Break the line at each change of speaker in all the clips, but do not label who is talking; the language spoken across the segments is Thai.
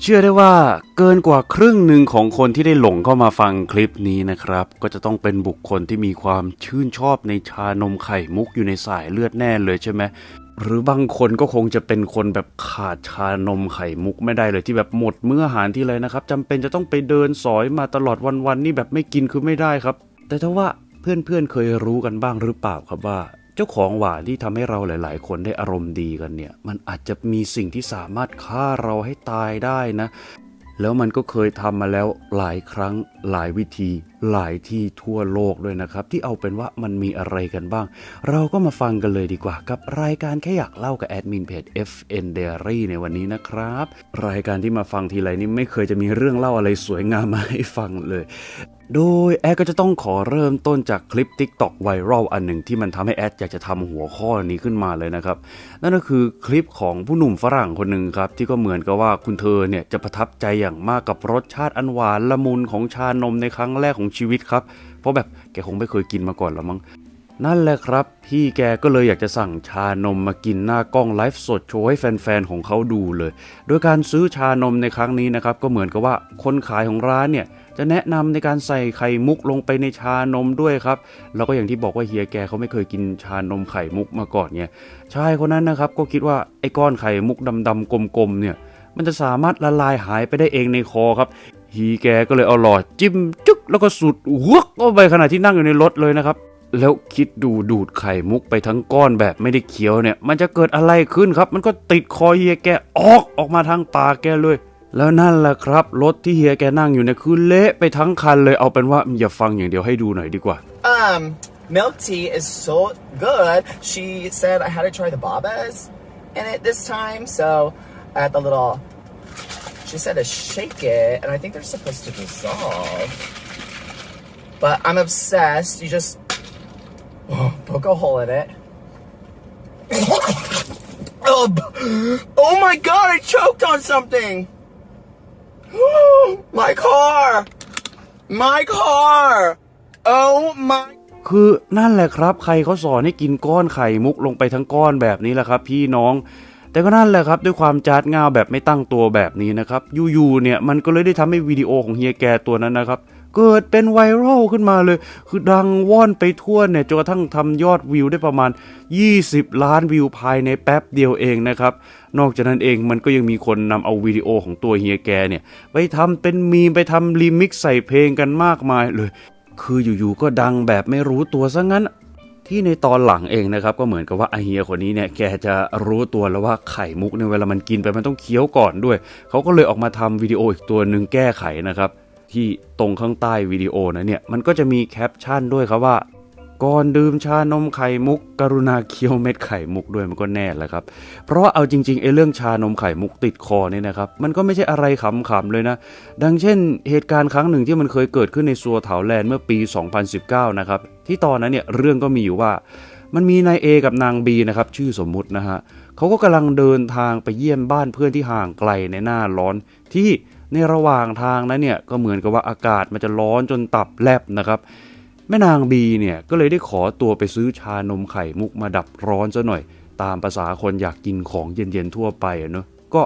เชื่อได้ว่าเกินกว่าครึ่งหนึ่งของคนที่ได้หลงเข้ามาฟังคลิปนี้นะครับ ก็จะต้องเป็นบุคคลที่มีความชื่นชอบในชานมไข่มุกอยู่ในสายเลือดแน่เลยใช่ไหมหรือบางคนก็คงจะเป็นคนแบบขาดชานมไข่มุกไม่ได้เลยที่แบบหมดเมื้ออาหารที่เลยนะครับจำเป็นจะต้องไปเดินสอยมาตลอดวันๆนี่แบบไม่กินคือไม่ได้ครับ แต่ถ้าว่าเพื่อนๆเคยรู้กันบ้างหรือเปล่าครับว่า จ้าของหวานที่ทำให้เราหลาย ๆ คนได้อารมณ์ดีกันเนี่ย มันอาจจะมีสิ่งที่สามารถฆ่าเราให้ตายได้นะ แล้วมันก็เคยทำมาแล้วหลายครั้งหลายวิธี หลายที่ทั่วโลกด้วยนะครับ ที่เอาเป็นว่ามันมีอะไรกันบ้าง เราก็มาฟังกันเลยดีกว่า กับรายการแค่อยากเล่ากับแอดมินเพจ FN Diary ในวันนี้นะครับ รายการที่มาฟังทีไรนี่ไม่เคยจะมีเรื่องเล่าอะไรสวยงามมาให้ฟังเลยโดยแอดก็จะต้องขอเริ่มต้นจากคลิป TikTok ไวรัลอันหนึ่งที่มันทำให้แอดอยากจะทำหัวข้อนี้ขึ้นมาเลยนะครับ นั่นก็คือคลิปของผู้หนุ่มฝรั่งคนหนึ่งครับ ที่ก็เหมือนกับว่าคุณเธอเนี่ยจะประทับใจอย่างมากกับรสชาติอันหวานละมุนของชานมในครั้งแรกของชีวิตครับ เพราะแบบแกคงไม่เคยกินมาก่อนหรอมั้งนั่นแหละครับ พี่แกก็เลยอยากจะสั่งชานมมากินหน้ากล้องไลฟ์สดโชว์ให้แฟนๆของเขาดูเลย โดยการซื้อชานมในครั้งนี้นะครับ ก็เหมือนกับว่าคนขายของร้านเนี่ยจะแนะนำในการใส่ไข่มุกลงไปในชานมด้วยครับ แล้วก็อย่างที่บอกว่าเฮียแกเขาไม่เคยกินชานมไข่มุกมาก่อนเนี่ยชายคนนั้นนะครับก็คิดว่าไอ้ก้อนไข่มุกดำๆกลมๆเนี่ย มันจะสามารถละลายหายไปได้เองในคอครับ ฮีแกก็เลยเอาหลอดจิ้มจ แล้วก็สุดวกเข้าไปขณะที่นั่งอยู่ในรถเลยนะครับ แล้วคิดดูดูดไข่มุกไปทั้งก้อนแบบไม่ได้เคี้ยวเนี่ย มันจะเกิดอะไรขึ้นครับ มันก็ติดคอเฮียแกออกออกมาทางปากแกเลย แล้วนั่นแหละครับ รถที่เฮียแกนั่งอยู่เนี่ยคือเละไปทั้งคันเลยเอาเป็นว่าอย่าฟังอย่างเดียวให้ดูหน่อยดีกว่า
Um, milk tea is so good. She said I had to try the babas in it this time, so I had the little. She said to shake it, and I think they're supposed to dissolve. But I'm obsessed. You just poke a hole in it. oh, oh my god! I choked on something. my car. My car. Oh my.
คือนั่นแหละครับ ใครเขาสอนให้กินก้อนไข่มุกลงไปทั้งก้อนแบบนี้แหละครับ พี่น้อง แต่ก็นั่นแหละครับ ด้วยความจาดงาวแบบไม่ตั้งตัวแบบนี้นะครับอยู่ๆเนี่ยมันก็เลยได้ทำให้วิดีโอของเฮียแกตัวนั้นนะครับ เกิดเป็นไวรัลขึ้นมาเลย คือดังว่อนไปทั่วเนี่ยจนกระทั่งทำยอดวิวได้ประมาณ 20 ล้านวิวภายในแป๊บเดียวเองนะครับ นอกจากนั้นเองมันก็ยังมีคนนำเอาวิดีโอของตัวเฮียแกเนี่ย ไปทำเป็นมีมไปทำรีมิกซ์ใส่เพลงกันมากมายเลย คืออยู่ๆก็ดังแบบไม่รู้ตัวซะงั้นที่ในตอนหลังเองนะครับก็เหมือนกับว่าไอเฮียคนนี้เนี่ยแกจะรู้ตัวแล้วว่าไข่มุกในเวลามันกินไปมันต้องเคี้ยวก่อนด้วย เขาก็เลยออกมาทำวิดีโออีกตัวหนึ่งแก้ไขนะครับ ที่ตรงข้างใต้วิดีโอนะเนี่ย มันก็จะมีแคปชั่นด้วยครับว่า ก่อนดื่มชานมไข่มุก กรุณาเคี้ยวเม็ดไข่มุกด้วยมันก็แน่แหละครับ เพราะว่าเอาจริงๆไอ้เรื่องชานมไข่มุกติดคอเนี่ยนะครับ มันก็ไม่ใช่อะไรขำๆเลยนะ ดังเช่น เหตุการณ์ครั้งหนึ่งที่มันเคยเกิดขึ้นในซัวเถาแลนด์เมื่อปี 2019 นะครับ ที่ตอนนั้นเนี่ยเรื่องก็มีอยู่ว่ามันมีนายเอกับนางบีนะครับชื่อสมมุตินะฮะเขาก็กำลังเดินทางไปเยี่ยมบ้านเพื่อนที่ห่างไกลในหน้าร้อนที่ ในระหว่างทางนั้นเนี่ยก็เหมือนกับว่าอากาศมันจะร้อนจนตับแลบนะครับแม่นางบีเนี่ยก็เลยได้ขอตัวไปซื้อชานมไข่มุกมาดับร้อนซะหน่อย ตามภาษาคนอยากกินของเย็นๆทั่วไปเนาะก็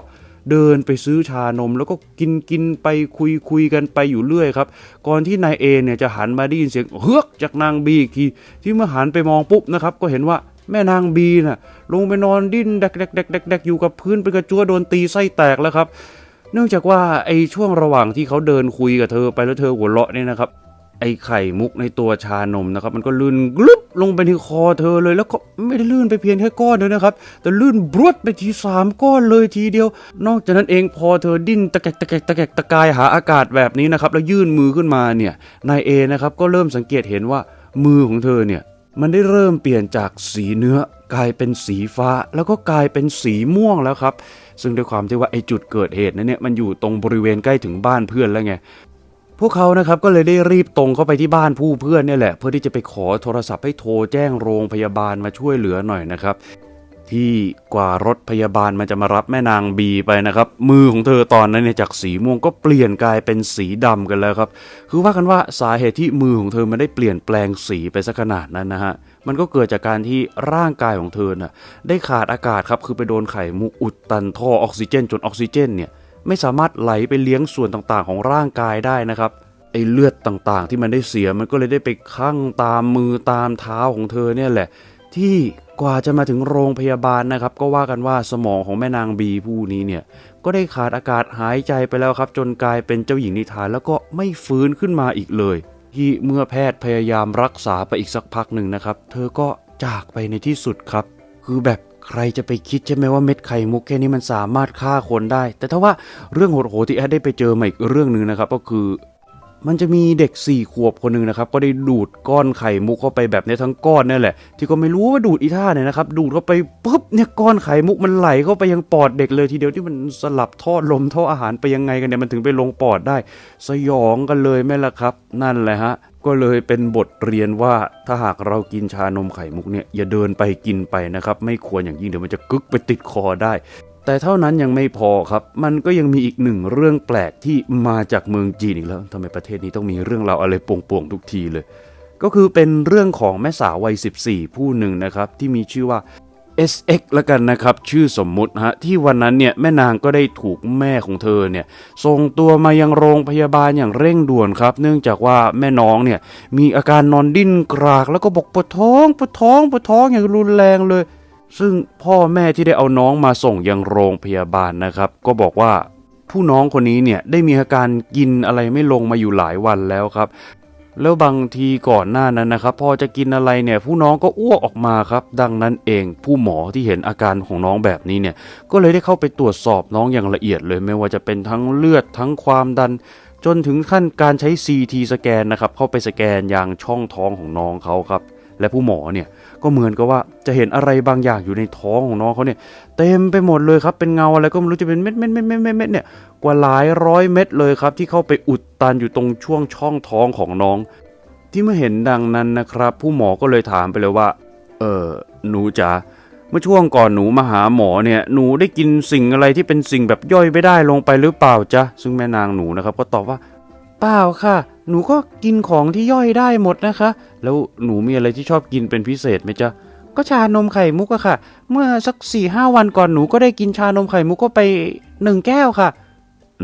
เดินไปซื้อชานมแล้วก็กินกินไปคุยคุยกันไปอยู่เรื่อยครับ ก่อนที่นายเอเนี่ยจะหันมาได้ยินเสียงเฮือกจากนางบีอีกทีที่เมื่อหันไปมองปุ๊บนะครับ ก็เห็นว่าแม่นางบีน่ะลงไปนอนดิ้นแดกแดกแดกแดกแดกอยู่กับพื้นเป็นกระจัวโดนตีไส้แตกแล้วครับ เนื่องจากว่าไอ้ช่วงระหว่างที่เขาเดินคุยกับเธอไปแล้วเธอหัวเราะเนี่ยนะครับ ไอ้ไข่มุกในตัวชานมนะครับ มันก็ลื่นกลุบลงไปที่คอเธอเลยแล้วก็ไม่ได้ลื่นไปเพียงแค่ก้อนเดียวนะครับ แต่ลื่นบรวดไปทีสามก้อนเลยทีเดียว นอกจากนั้นเองพอเธอดิ้นตะแกกตะแกกตะแกกตะกายหาอากาศแบบนี้นะครับ แล้วยื่นมือขึ้นมาเนี่ยนายเอนะครับก็เริ่มสังเกตเห็นว่ามือของเธอเนี่ยมันได้เริ่มเปลี่ยนจากสีเนื้อ กลายเป็นสีฟ้าแล้วก็กลายเป็นสีม่วงแล้วครับ ซึ่งด้วยความที่ว่าไอ้จุดเกิดเหตุนั้นเนี่ยมันอยู่ตรงบริเวณใกล้ถึงบ้านเพื่อนแล้วไงพวกเขานะครับก็เลยได้รีบตรงเข้าไปที่บ้านผู้เพื่อนเนี่ยแหละ เพื่อที่จะไปขอโทรศัพท์ให้โทรแจ้งโรงพยาบาลมาช่วยเหลือหน่อยนะครับ ที่กว่ารถพยาบาลมันจะมารับแม่นางบีไปนะครับ มือของเธอตอนนั้นเนี่ยจากสีม่วงก็เปลี่ยนกลายเป็นสีดำกันแล้วครับ คือว่ากันว่าสาเหตุที่มือของเธอมันได้เปลี่ยนแปลงสีไปสักขนาดนั้นนะฮะมันก็เกิดจากการที่ร่างกายของเธอน่ะได้ขาดอากาศครับคือไปโดนไข่มุกอุดตันท่อออกซิเจนจนออกซิเจนเนี่ยไม่สามารถไหลไปเลี้ยงส่วนต่างๆ ของร่างกายได้นะครับไอเลือดต่างๆ ที่มันได้เสียมันก็เลยได้ไปคั่งตามมือตามเท้าของเธอเนี่ยแหละ ที่ กว่าจะมาถึงโรงพยาบาลนะครับ ก็ว่ากันว่าสมองของแม่นางบีผู้นี้เนี่ยก็ได้ขาดอากาศหายใจไปแล้วครับ จนกลายเป็นเจ้าหญิงนิทานแล้วก็ไม่ฟื้นขึ้นมาอีกเลย ที่เมื่อแพทย์พยายามรักษาไปอีกสักพักหนึ่งนะครับ เธอก็จากไปในที่สุดครับ คือแบบใครจะไปคิดใช่ไหมว่าเม็ดไข่มุกแค่นี้มันสามารถฆ่าคนได้ แต่ถ้าว่าเรื่องโหดๆที่แอดได้ไปเจอมาอีกเรื่องหนึ่งนะครับ ก็คือ มันจะมีเด็ก4ี่ขวบคนหนึ่งนะครับ ก็ได้ดูดก้อนไข่มุกเข้าไปแบบเนี้ยทั้งก้อนนี่แหละ ที่ก็ไม่รู้ว่าดูดอีท่าเนี่ยนะครับ ดูดเข้าไปปุ๊บเนี่ยก้อนไข่มุกมันไหลเข้าไปยังปอดเด็กเลยทีเดียวที่มันสลับท่อลมท่ออาหารไปยังไงกันเนี่ยมันถึงไปลงปอดได้ สยองกันเลยไหมล่ะครับ นั่นแหละฮะก็เลยเป็นบทเรียนว่าถ้าหากเรากินชานมไข่มุกเนี่ยอย่าเดินไปกินไปนะครับ ไม่ควรอย่างยิ่งเดี๋ยวมันจะกึกไปติดคอได้ แต่เท่านั้นยังไม่พอครับ มันก็ยังมีอีกหนึ่งเรื่องแปลกที่มาจากเมืองจีนอีกแล้วทำไมประเทศนี้ต้องมีเรื่องราวอะไรป่วงๆทุกทีเลย ก็คือเป็นเรื่องของแม่สาววัย 14 ผู้หนึ่งนะครับ ที่มีชื่อว่า SX ละกันนะครับ ชื่อสมมุติฮะ ที่วันนั้นเนี่ย แม่นางก็ได้ถูกแม่ของเธอเนี่ยส่งตัวมายังโรงพยาบาลอย่างเร่งด่วนครับ เนื่องจากว่าแม่น้องเนี่ย มีอาการนอนดิ้นกราก แล้วก็บอกปวดท้องปวดท้องปวดท้องอย่างรุนแรงเลย ซึ่งพ่อแม่ที่ได้เอาน้องมาส่งยังโรงพยาบาลนะครับ ก็บอกว่าผู้น้องคนนี้เนี่ยได้มีอาการกินอะไรไม่ลงมาอยู่หลายวันแล้วครับ แล้วบางทีก่อนหน้านั้นนะครับ พอจะกินอะไรเนี่ยผู้น้องก็อ้วกออกมาครับ ดังนั้นเองผู้หมอที่เห็นอาการของน้องแบบนี้เนี่ย ก็เลยได้เข้าไปตรวจสอบน้องอย่างละเอียดเลย ไม่ว่าจะเป็นทั้งเลือดทั้งความดัน จนถึงขั้นการใช้ CT สแกนนะครับเข้าไปสแกนยังช่องท้องของน้องเขาครับ และผู้หมอเนี่ย ก็เหมือนกับว่าจะเห็นอะไรบางอย่างอยู่ในท้องของน้องเขาเนี่ยเต็มไปหมดเลยครับเป็นเงาอะไรก็ไม่รู้จะเป็นเม็ดเม็ดเม็ดเม็ดเม็ดเนี่ยกว่าหลายร้อยเม็ดเลยครับ ที่เข้าไปอุดตันอยู่ตรงช่วงช่องท้องของน้อง ที่เมื่อเห็นดังนั้นนะครับ ผู้หมอก็เลยถามไปเลยว่า เออหนูจ๋าเมื่อช่วงก่อนหนูมาหาหมอเนี่ยหนูได้กินสิ่งอะไรที่เป็นสิ่งแบบย่อยไม่ได้ลงไปหรือเปล่าจ๊ะซึ่งแม่นางหนูนะครับ ก็ตอบว่าเปล่าค่ะ หนูก็กินของที่ย่อยได้หมดนะคะ แล้วหนูมีอะไรที่ชอบกินเป็นพิเศษไหมจ๊ะก็ชานมไข่มุกอะค่ะ เมื่อสักสี่ห้าวันก่อนหนูก็ได้กินชานมไข่มุกก็ไปหนึ่งแก้วค่ะ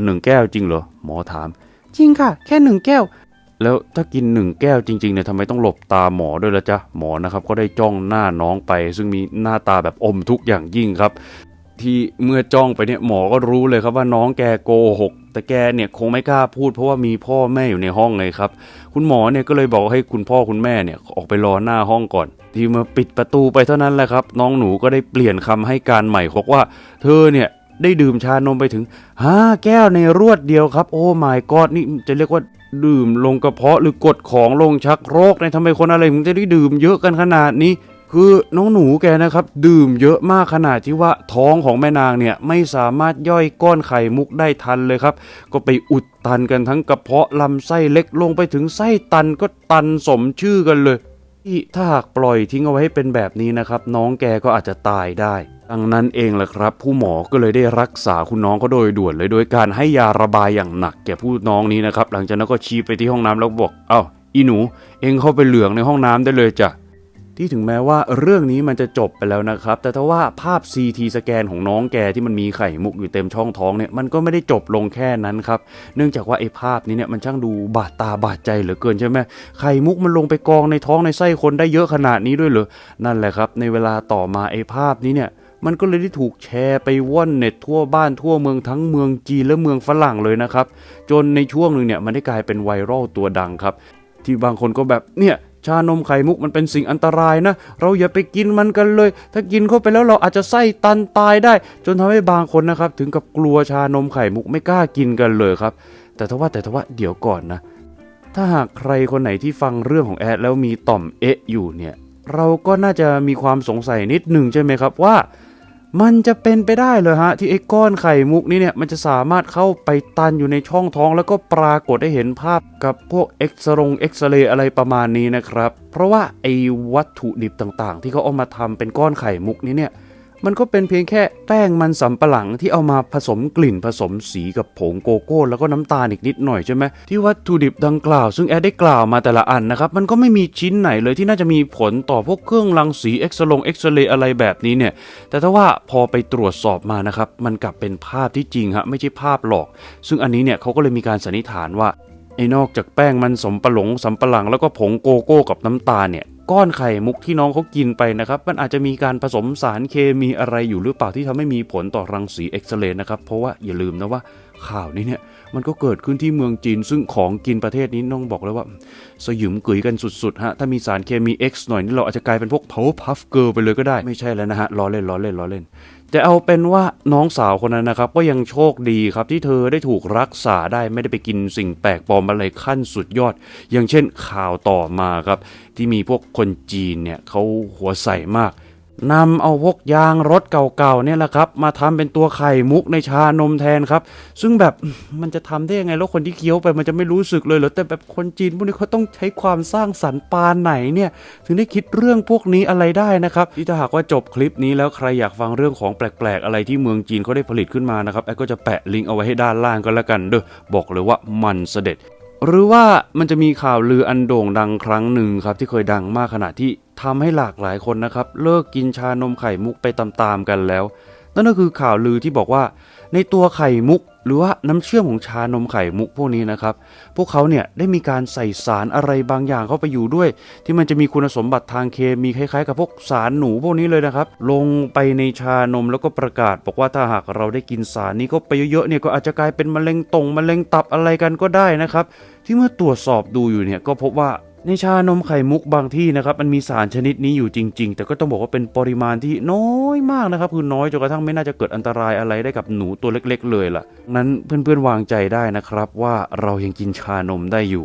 หนึ่งแก้วจริงเหรอหมอถาม จริงค่ะ แค่หนึ่งแก้ว แล้วถ้ากินหนึ่งแก้วจริงๆเนี่ยทำไมต้องหลบตาหมอด้วยละจ๊ะหมอนะครับก็ได้จ้องหน้าน้องไป ซึ่งมีหน้าตาแบบอมทุกข์อย่างยิ่งครับ ที่เมื่อจ้องไปเนี่ยหมอก็รู้เลยครับว่าน้องแกโกหก แต่แกเนี่ยคงไม่กล้าพูดเพราะว่ามีพ่อแม่อยู่ในห้องเลยครับ คุณหมอเนี่ยก็เลยบอกให้คุณพ่อคุณแม่เนี่ยออกไปรอหน้าห้องก่อน ที่มื่อปิดประตูไปเท่านั้นแหละครับ น้องหนูก็ได้เปลี่ยนคำให้การใหม่บอกว่า เธอเนี่ยได้ดื่มชานมไปถึงห้าแก้วในรวดเดียวครับ โอ้ my god นี่จะเรียกว่าดื่มลงกระเพาะหรือกดของลงชักโรคเนี่ยทำไมคนอะไรถึงจะได้ดื่มเยอะกันขนาดนี้ คือน้องหนูแกนะครับ ดื่มเยอะมากขนาดที่ว่าท้องของแม่นางเนี่ยไม่สามารถย่อยก้อนไข่มุกได้ทันเลยครับ ก็ไปอุดตันกันทั้งกระเพาะลำไส้เล็กลงไปถึงไส้ตันก็ตันสมชื่อกันเลยที่ถ้าหากปล่อยทิ้งเอาไว้ให้เป็นแบบนี้นะครับ น้องแกก็อาจจะตายได้ ดังนั้นเองแหละครับ ผู้หมอก็เลยได้รักษาคุณน้องก็โดยด่วนเลยโดยการให้ยาระบายอย่างหนัก แก่ผู้น้องนี้นะครับ หลังจากนั้นก็ชี้ไปที่ห้องน้ำแล้วบอกเอ้าอีหนู เองเข้าไปเหลืองในห้องน้ำได้เลยจ้ะ ที่ถึงแม้ว่าเรื่องนี้มันจะจบไปแล้วนะครับ แต่ถ้าว่าภาพ CT สแกนของน้องแกที่มันมีไข่มุกอยู่เต็มช่องท้องเนี่ยมันก็ไม่ได้จบลงแค่นั้นครับ เนื่องจากว่าไอ้ภาพนี้เนี่ยมันช่างดูบาดตาบาดใจเหลือเกินใช่ไหมไข่มุกมันลงไปกองในท้องในไส้คนได้เยอะขนาดนี้ด้วยเหรอนั่นแหละครับ ในเวลาต่อมาไอ้ภาพนี้เนี่ยมันก็เลยได้ถูกแชร์ไปว่อนเน็ตทั่วบ้านทั่วเมืองทั้งเมืองจีนและเมืองฝรั่งเลยนะครับ จนในช่วงหนึ่งเนี่ยมันได้กลายเป็นไวรัลตัวดังครับ ที่บางคนก็แบบเนี่ย ชานมไข่มุกมันเป็นสิ่งอันตรายนะ เราอย่าไปกินมันกันเลย ถ้ากินเข้าไปแล้วเราอาจจะไส้ตันตายได้ จนทำให้บางคนนะครับ ถึงกับกลัวชานมไข่มุกไม่กล้ากินกันเลยครับ แต่ทว่าแต่ทว่าเดี๋ยวก่อนนะ ถ้าหากใครคนไหนที่ฟังเรื่องของแอดแล้วมีต่อมเอะอยู่เนี่ย เราก็น่าจะมีความสงสัยนิดหนึ่งใช่ไหมครับว่า มันจะเป็นไปได้เลยฮะ ที่ไอ้ก้อนไข่มุกนี้เนี่ย มันจะสามารถเข้าไปตันอยู่ในช่องท้องแล้วก็ปรากฏให้เห็นภาพกับพวกเอ็กซรงเอ็กซเรย์อะไรประมาณนี้นะครับ เพราะว่าไอ้วัตถุดิบต่างๆ ที่เขาเอามาทำเป็นก้อนไข่มุกนี้เนี่ย มันก็เป็นเพียงแค่แป้งมันสำปะหลังที่เอามาผสมกลิ่นผสมสีกับผงโกโก้ แล้วก็น้ำตาลอีกนิดหน่อยใช่ไหมที่วัตถุดิบดังกล่าว ซึ่งแอดได้กล่าวมาแต่ละอันนะครับ มันก็ไม่มีชิ้นไหนเลยที่น่าจะมีผลต่อพวกเครื่องรังสีเอ็กซลงเอ็กซเรย์อะไรแบบนี้เนี่ย แต่ถ้าว่าพอไปตรวจสอบมานะครับ มันกลับเป็นภาพที่จริงฮะไม่ใช่ภาพหลอก ซึ่งอันนี้เนี่ยเขาก็เลยมีการสันนิษฐานว่าไอ้นอกจากแป้งมันสมปะหลงสำปะหลังแล้วก็ผงโกโก้กับน้ำตาลเนี่ย ก้อนไข่มุกที่น้องเขากินไปนะครับ มันอาจจะมีการผสมสารเคมีอะไรอยู่หรือเปล่าที่ทำให้มีผลต่อรังสีเอ็กซเรย์นะครับ เพราะว่าอย่าลืมนะว่าข่าวนี้เนี่ยมันก็เกิดขึ้นที่เมืองจีน ซึ่งของกินประเทศนี้น้องบอกเลยว่า สยุมกุยกันสุดๆฮะถ้ามีสารเคมี X หน่อยนี่เราอาจจะกลายเป็นพวก power puff girl ไปเลยก็ได้ไม่ใช่แล้วนะฮะล้อเล่นล้อเล่นล้อเล่นแต่เอาเป็นว่าน้องสาวคนนั้นนะครับ ก็ยังโชคดีครับที่เธอได้ถูกรักษาได้ไม่ได้ไปกินสิ่งแปลกปลอมอะไรขั้นสุดยอด อย่างเช่นข่าวต่อมาครับ ที่มีพวกคนจีนเนี่ยเขาหัวใสมากนำเอาพวกยางรถเก่าๆเนี่ยแหละครับ มาทำเป็นตัวไข่มุกในชานมแทนครับ ซึ่งแบบมันจะทำได้ยังไงแล้วคนที่เคี้ยวไปมันจะไม่รู้สึกเลยเหรอแต่แบบคนจีนพวกนี้เขาต้องใช้ความสร้างสรรค์ปานไหนเนี่ย ถึงได้คิดเรื่องพวกนี้อะไรได้นะครับที่ถ้าหากว่าจบคลิปนี้แล้วใครอยากฟังเรื่องของแปลกๆ อะไรที่เมืองจีนเขาได้ผลิตขึ้นมานะครับแอดก็จะแปะลิงก์เอาไว้ให้ด้านล่างก็แล้วกันเด้อบอกเลยว่ามันเสด็จ หรือว่ามันจะมีข่าวลืออันโด่งดังครั้งหนึ่งครับที่เคยดังมากขนาดที่ทำให้หลากหลายคนนะครับ เลิกกินชานมไข่มุกไปตามๆกันแล้ว นั่นก็คือข่าวลือที่บอกว่า ในตัวไข่มุก หรือว่าน้ำเชื่อมของชานมไข่มุกพวกนี้นะครับ พวกเขาเนี่ยได้มีการใส่สารอะไรบางอย่างเข้าไปอยู่ด้วย ที่มันจะมีคุณสมบัติทางเคมีคล้ายๆ กับพวกสารหนูพวกนี้เลยนะครับ ลงไปในชานมแล้วก็ประกาศ บอกว่าถ้าหากเราได้กินสารนี้เข้าไปเยอะๆเนี่ยก็อาจจะกลายเป็นมะเร็งตรงมะเร็งตับอะไรกันก็ได้นะครับ ที่เมื่อตรวจสอบดูอยู่เนี่ยก็พบว่า ในชานมไข่มุกบางที่นะครับมันมีสารชนิดนี้อยู่จริง ๆ แต่ก็ต้องบอกว่าเป็นปริมาณที่น้อยมากนะครับคือน้อยจนกระทั่งไม่น่าจะเกิดอันตรายอะไรได้กับหนูตัวเล็ก ๆ เลยล่ะ นั้นเพื่อนๆวางใจได้นะครับว่าเรายังกินชานมได้อยู่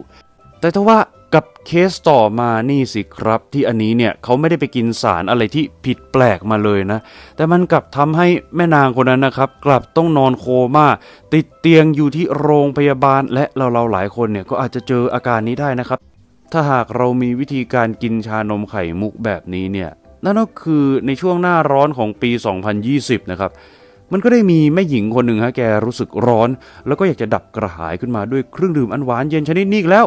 แต่ถ้าว่ากับเคสต่อมานี่สิครับ ที่อันนี้เนี่ยเขาไม่ได้ไปกินสารอะไรที่ผิดแปลกมาเลยนะ แต่มันกลับทำให้แม่นางคนนั้นนะครับ กลับต้องนอนโคม่าติดเตียงอยู่ที่โรงพยาบาลและเราเราๆหลายคนเนี่ยก็อาจจะเจออาการนี้ได้นะครับ ถ้าหากเรามีวิธีการกินชานมไข่มุกแบบนี้เนี่ยนั่นก็คือในช่วงหน้าร้อนของปี 2020 นะครับ มันก็ได้มีแม่หญิงคนหนึ่งฮะแกรู้สึกร้อน แล้วก็อยากจะดับกระหายขึ้นมาด้วยเครื่องดื่มอันหวานเย็นชนิดนี้อีกแล้ว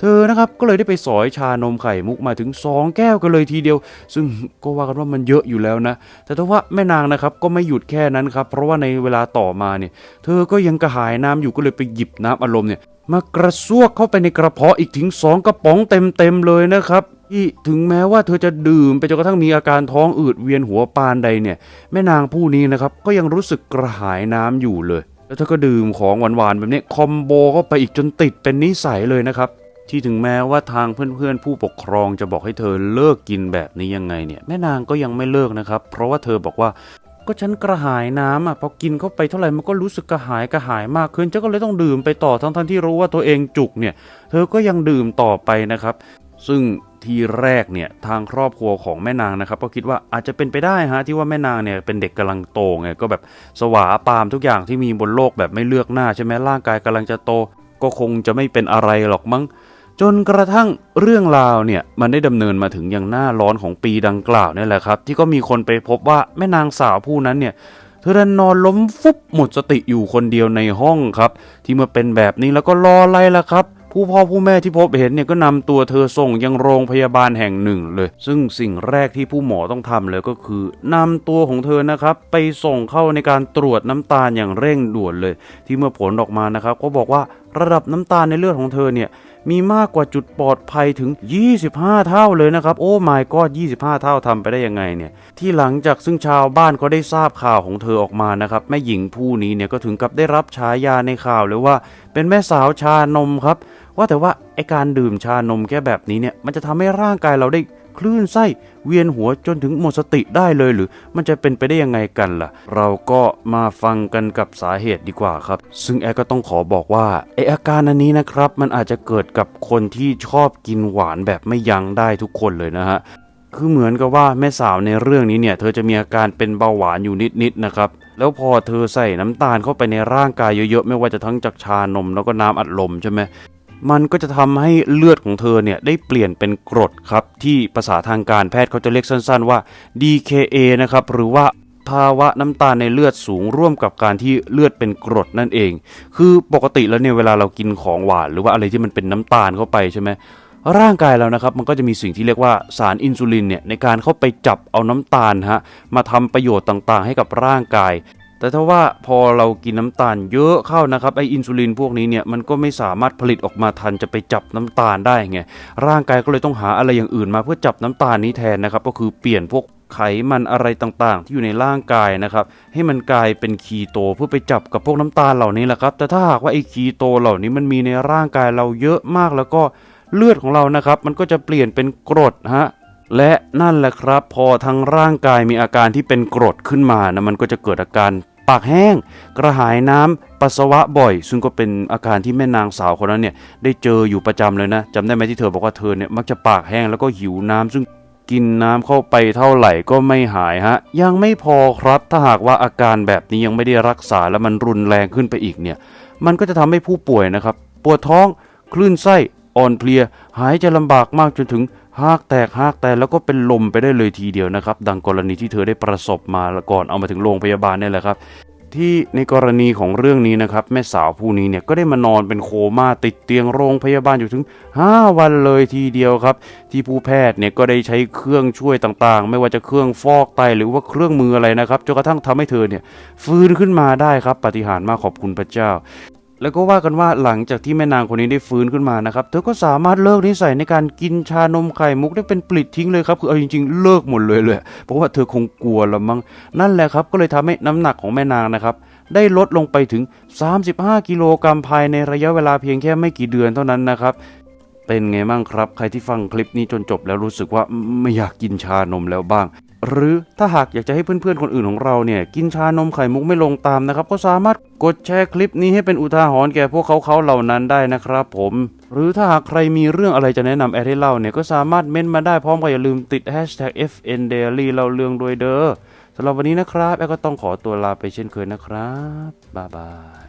เธอนะครับก็เลยได้ไปสอยชานมไข่มุกมาถึง 2 แก้วกันเลยทีเดียว ซึ่งก็ว่ากันว่ามันเยอะอยู่แล้วนะ แต่ถ้าว่าแม่นางนะครับก็ไม่หยุดแค่นั้นครับ เพราะว่าในเวลาต่อมาเนี่ย เธอก็ยังกระหายน้ำอยู่ก็เลยไปหยิบน้ำอารมณ์เนี่ย มากระซวกเข้าไปในกระเพาะอีกถึง2กระป๋องเต็มๆเลยนะครับที่ถึงแม้ว่าเธอจะดื่มไปจนกระทั่งมีอาการท้องอืดเวียนหัวปานใดเนี่ย แม่นางผู้นี้นะครับก็ยังรู้สึกกระหายน้ำอยู่เลย แล้วเธอก็ดื่มของหวานๆแบบนี้คอมโบเข้าไปอีกจนติดเป็นนิสัยเลยนะครับที่ถึงแม้ว่าทางเพื่อนๆ ผู้ปกครองจะบอกให้เธอเลิกกินแบบนี้ยังไงเนี่ยแม่นางก็ยังไม่เลิกนะครับ เพราะว่าเธอบอกว่า ก็ฉันกระหายน้ำอะพอกินเข้าไปเท่าไหร่มันก็รู้สึกกระหายกระหายมากขึ้นเจ้าก็เลยต้องดื่มไปต่อทั้งๆที่รู้ว่าตัวเองจุกเนี่ย เธอก็ยังดื่มต่อไปนะครับ ซึ่งทีแรกเนี่ยทางครอบครัวของแม่นางนะครับ ก็คิดว่าอาจจะเป็นไปได้ฮะที่ว่าแม่นางเนี่ยเป็นเด็กกำลังโตไงก็แบบสวาปามทุกอย่างที่มีบนโลกแบบไม่เลือกหน้าใช่ไหมร่างกายกำลังจะโต ก็คงจะไม่เป็นอะไรหรอกมั้ง จนกระทั่งเรื่องราวเนี่ยมันได้ดำเนินมาถึงอย่างหน้าร้อนของปีดังกล่าวนี่แหละครับ ที่ก็มีคนไปพบว่าแม่นางสาวผู้นั้นเนี่ยเธอดันนอนล้มฟุบหมดสติอยู่คนเดียวในห้องครับ ที่เมื่อเป็นแบบนี้แล้วก็รออะไรล่ะครับ ผู้พ่อผู้แม่ที่พบเห็นเนี่ยก็นำตัวเธอส่งยังโรงพยาบาลแห่งหนึ่งเลย ซึ่งสิ่งแรกที่ผู้หมอต้องทำเลยก็คือนำตัวของเธอนะครับ ไปส่งเข้าในการตรวจน้ำตาลอย่างเร่งด่วนเลย ที่เมื่อผลออกมานะครับ ก็บอกว่าระดับน้ำตาลในเลือดของเธอเนี่ย มีมากกว่าจุดปลอดภัยถึง 25 เท่าเลยนะครับ โอ้ไม่ก็25 เท่าทำไปได้ยังไงเนี่ย ที่หลังจากซึ่งชาวบ้านก็ได้ทราบข่าวของเธอออกมานะครับ แม่หญิงผู้นี้เนี่ยก็ถึงกับได้รับฉายาในข่าวเลยว่า เป็นแม่สาวชานมครับ ว่าแต่ว่าไอการดื่มชานมแค่แบบนี้เนี่ยมันจะทำให้ร่างกายเราได้ คลื่นไส้เวียนหัวจนถึงหมดสติได้เลยหรือ มันจะเป็นไปได้ยังไงกันล่ะ เราก็มาฟังกันกับสาเหตุดีกว่าครับ ซึ่งแอร์ก็ต้องขอบอกว่าไออาการอันนี้นะครับ มันอาจจะเกิดกับคนที่ชอบกินหวานแบบไม่ยั้งได้ทุกคนเลยนะฮะคือเหมือนกับว่าแม่สาวในเรื่องนี้เนี่ย เธอจะมีอาการเป็นเบาหวานอยู่นิดๆนะครับ แล้วพอเธอใส่น้ำตาลเข้าไปในร่างกายเยอะๆ ไม่ว่าจะทั้งจากชานมแล้วก็น้ำอัดลมใช่ไหม มันก็จะทำให้เลือดของเธอเนี่ยได้เปลี่ยนเป็นกรดครับ ที่ภาษาทางการแพทย์เขาจะเรียกสั้นๆว่า DKA นะครับ หรือว่าภาวะน้ำตาลในเลือดสูงร่วมกับการที่เลือดเป็นกรดนั่นเอง คือปกติแล้วเนี่ยเวลาเรากินของหวาน หรือว่าอะไรที่มันเป็นน้ำตาลเข้าไปใช่ไหมร่างกายเรานะครับมันก็จะมีสิ่งที่เรียกว่าสารอินซูลินเนี่ยในการเข้าไปจับเอาน้ำตาลฮะมาทำประโยชน์ต่างๆ ให้กับร่างกาย แต่ถ้าว่าพอเรากินน้ำตาลเยอะเข้านะครับไออินซูลินพวกนี้เนี่ยมันก็ไม่สามารถผลิตออกมาทันจะไปจับน้ำตาลได้ไงร่างกายก็เลยต้องหาอะไรอย่างอื่นมาเพื่อจับน้ำตาลนี้แทนนะครับก็คือเปลี่ยนพวกไขมันอะไรต่างๆ ที่อยู่ในร่างกายนะครับ ให้มันกลายเป็นคีโตเพื่อไปจับกับพวกน้ำตาลเหล่านี้แหละครับ แต่ถ้าหากว่าไอคีโตเหล่านี้มันมีในร่างกายเราเยอะมากแล้วก็เลือดของเรานะครับ มันก็จะเปลี่ยนเป็นกรดฮะและนั่นแหละครับ พอทั้งร่างกายมีอาการที่เป็นกรดขึ้นมานะมันก็จะเกิดอาการ ปากแห้ง กระหายน้ำปัสสาวะบ่อย ซึ่งก็เป็นอาการที่แม่นางสาวคนนั้นเนี่ยได้เจออยู่ประจำเลยนะจำได้ไหมที่เธอบอกว่าเธอเนี่ยมักจะปากแห้งแล้วก็หิวน้ำซึ่งกินน้ำเข้าไปเท่าไหร่ก็ไม่หายฮะ ยังไม่พอครับถ้าหากว่าอาการแบบนี้ยังไม่ได้รักษาแล้วมันรุนแรงขึ้นไปอีกเนี่ย มันก็จะทำให้ผู้ป่วยนะครับปวดท้องคลื่นไส้อ่อนเพลีย หายใจลำบากมากจนถึง หากแตกหากแตกแล้วก็เป็นลมไปได้เลยทีเดียวนะครับ ดังกรณีที่เธอได้ประสบมาก่อนเอามาถึงโรงพยาบาลนี่แหละครับ ที่ในกรณีของเรื่องนี้นะครับ แม่สาวผู้นี้เนี่ยก็ได้มานอนเป็นโคม่าติดเตียงโรงพยาบาลอยู่ถึง 5 วันเลยทีเดียวครับ ที่ผู้แพทย์เนี่ยก็ได้ใช้เครื่องช่วยต่างๆ ไม่ว่าจะเครื่องฟอกไตหรือว่าเครื่องมืออะไรนะครับจนกระทั่งทำให้เธอเนี่ยฟื้นขึ้นมาได้ครับปาฏิหาริมากขอบคุณพระเจ้า แล้วก็ว่ากันว่าหลังจากที่แม่นางคนนี้ได้ฟื้นขึ้นมานะครับ เธอก็สามารถเลิกนิสัยในการกินชานมไข่มุกได้เป็นปลิดทิ้งเลยครับ คือเอาจริงๆ เลิกหมดเลยเลย เพราะว่าเธอคงกลัวละมั้ง นั่นแหละครับ ก็เลยทำให้น้ำหนักของแม่นางนะครับ ได้ลดลงไปถึง 35 กิโลกรัมภายในระยะเวลาเพียงแค่ไม่กี่เดือนเท่านั้นนะครับเป็นไงบ้างครับ ใครที่ฟังคลิปนี้จนจบแล้วรู้สึกว่าไม่อยากกินชานมแล้วบ้าง หรือถ้าหากอยากจะให้เพื่อนๆ คนอื่นของเราเนี่ย กินชานมไข่มุกไม่ลงตามนะครับ ก็สามารถกดแชร์คลิปนี้ให้เป็นอุทาหรณ์แก่พวกเขาเขาเหล่านั้นได้นะครับผม หรือถ้าหากใครมีเรื่องอะไรจะแนะนำแอดให้เล่าเนี่ย ก็สามารถเม้นต์มาได้พร้อมกับอย่าลืมติด hashtag FNDaily เล่าเรื่องด้วยเด้อสำหรับวันนี้นะครับแอดก็ต้องขอตัวลาไปเช่นเคยนะครับบ๊ายบาย